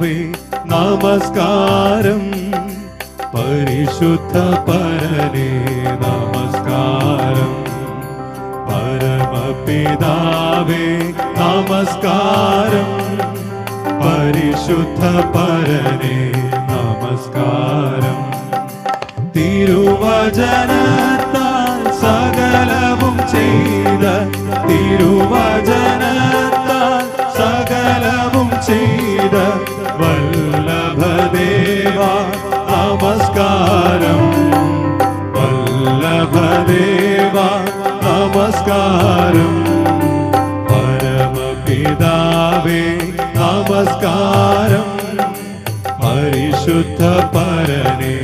പരമപിതാവേ നമസ്കാരം. പരിശുദ്ധ പരനേ നമസ്കാരം. പരമപിതാവേ നമസ്കാരം. പരിശുദ്ധ പരനേ നമസ്കാരം. തിരുവചനത്താൽ സകലവും ചെയ്ത. പരിശുദ്ധ പരനേ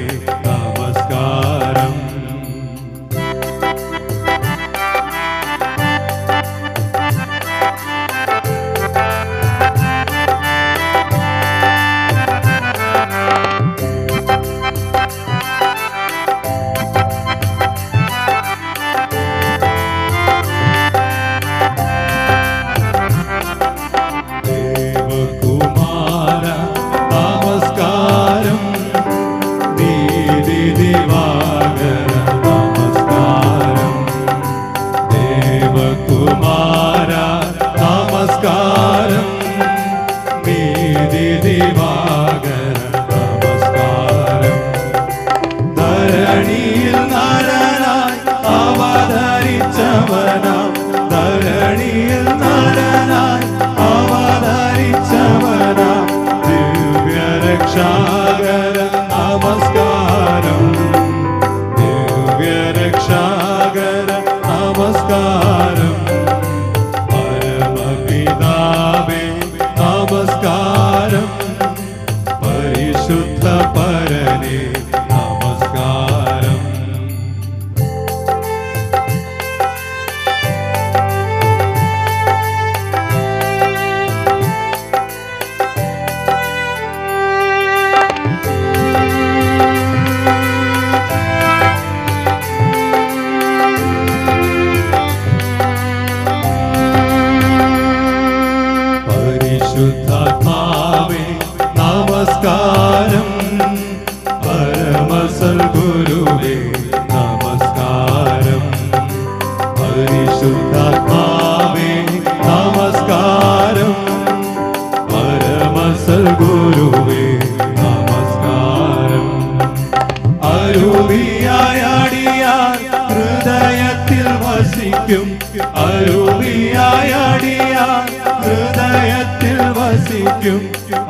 വസിക്കും. അരുവിയായടിയാൽ ഹൃദയത്തിൽ വസിക്കും.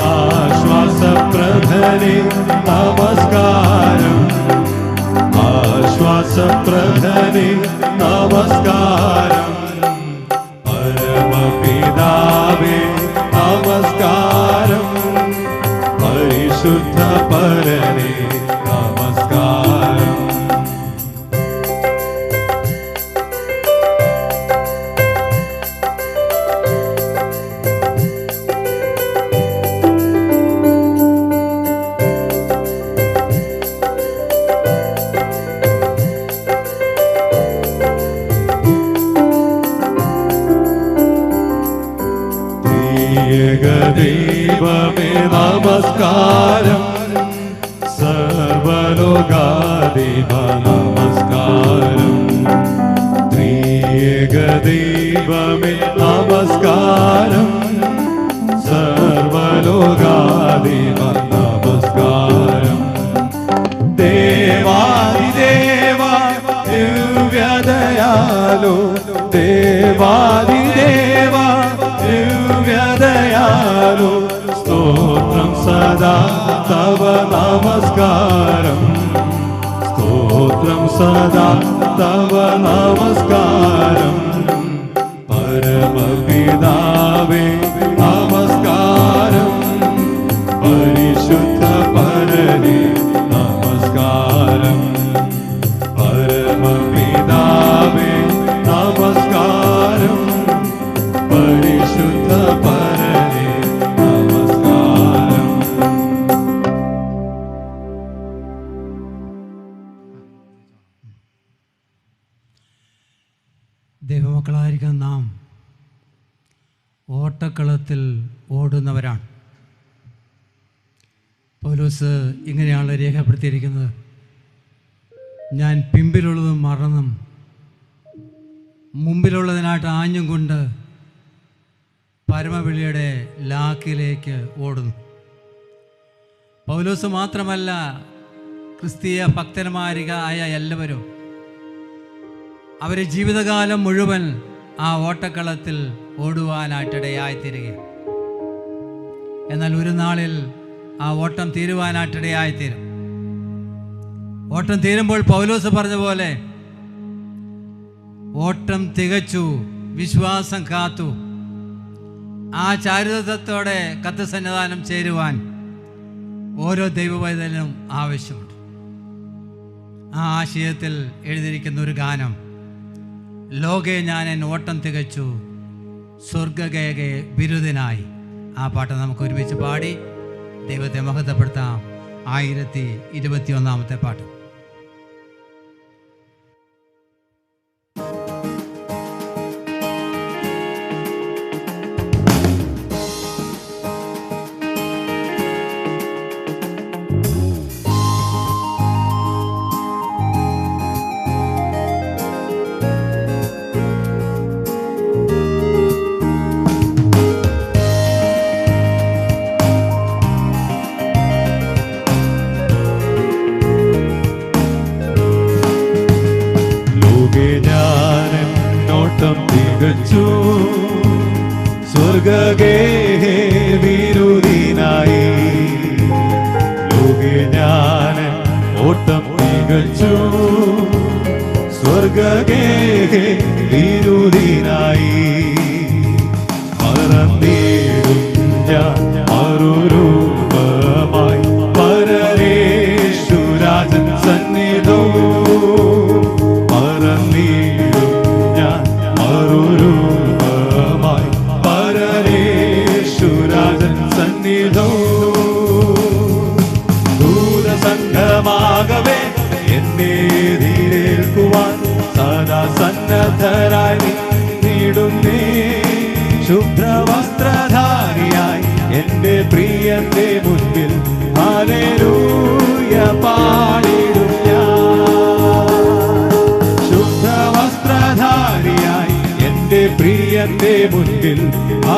ആശ്വാസപ്രധനെ നമസ്കാരം. ആശ്വാസപ്രധനെ നമസ്കാരം. ത്രിയേക ദൈവമേ നമസ്കാരം സർവലോകാധിപ നമസ്കാരം ദേവാദിദേവ ദിവ്യദയാലോ ദേവാദിദേവ ദിവ്യദയാലോ സ്തോത്രം സദാ തവ നമസ്കാരം സ്തോത്രം സദാ തവ നമസ്കാരം. ഓട്ടക്കളത്തിൽ ഓടുന്നവരാണ്. പൗലോസ് ഇങ്ങനെയാണ് രേഖപ്പെടുത്തിയിരിക്കുന്നത്. ഞാൻ പിമ്പിലുള്ളതും മറന്നും മുമ്പിലുള്ളതിനായിട്ട് ആഞ്ഞും കൊണ്ട് പരമവിളിയുടെ ലാക്കിലേക്ക് ഓടുന്നു. പൗലോസ് മാത്രമല്ല ക്രിസ്തീയ ഭക്തന്മാരിക ആയ എല്ലാവരും അവരെ ജീവിതകാലം മുഴുവൻ ആ ഓട്ടക്കളത്തിൽ ഓടുവാനായിട്ടിടയായിത്തീരുകയാണ്. എന്നാൽ ഒരു നാളിൽ ആ ഓട്ടം തീരുവാനായിട്ടിടയായിത്തീരും. ഓട്ടം തീരുമ്പോൾ പൗലോസ് പറഞ്ഞ പോലെ ഓട്ടം തികച്ചു വിശ്വാസം കാത്തു. ആ ചാരിതത്തോടെ കത്തസന്നിധാനം ചേരുവാൻ ഓരോ ദൈവവൈതലിനും ആവശ്യമുണ്ട്. ആ ആശയത്തിൽ എഴുതിയിരിക്കുന്ന ഒരു ഗാനം ലോകെ ഞാൻ എൻ ഓട്ടം തികച്ചു സ്വർഗഗേകെ ബിരുദനായി. ആ പാട്ട് നമുക്ക് ഒരുമിച്ച് പാടി ദൈവത്തെ മഹത്വപ്പെടുത്താം. ആയിരത്തി ഇരുപത്തി ഒന്നാമത്തെ പാട്ട്. സ്വർഗേ വിരുദിനായി. ഓട്ടം നികച്ചു സ്വർഗേ വിരുദിനായി.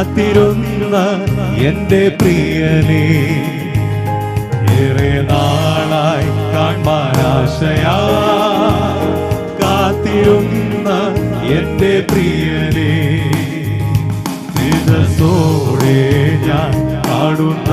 കാത്തിരുന്ന എന്റെ പ്രിയനെ ഏറെ നാളായി കാൺമാനാശയാ കാത്തിരുന്ന എന്റെ പ്രിയനെ തിരസോടെ ഞാൻ പാടുന്ന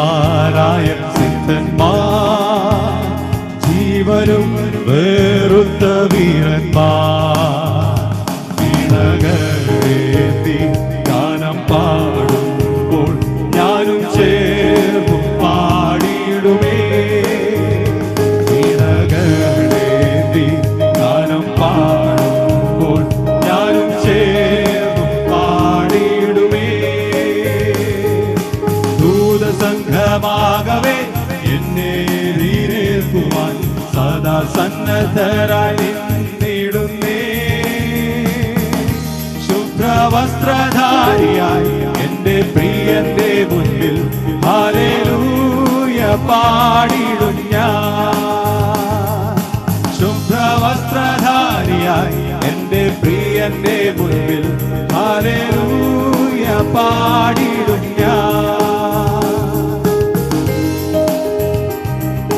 നീതിമാന്മാരായ സിദ്ധന്മാർ ജീവനും വേറുത്ത വീരന്മാർ. പ്രിയന്റെ മുന്നിൽ. ഹാലേലൂയ പാടിടും ഞാൻ. ശുഭ്രവസ്ത്രധാരിയായി എന്റെ പ്രിയന്റെ മുൻപിൽ. ഹാലേലൂയ പാടിടും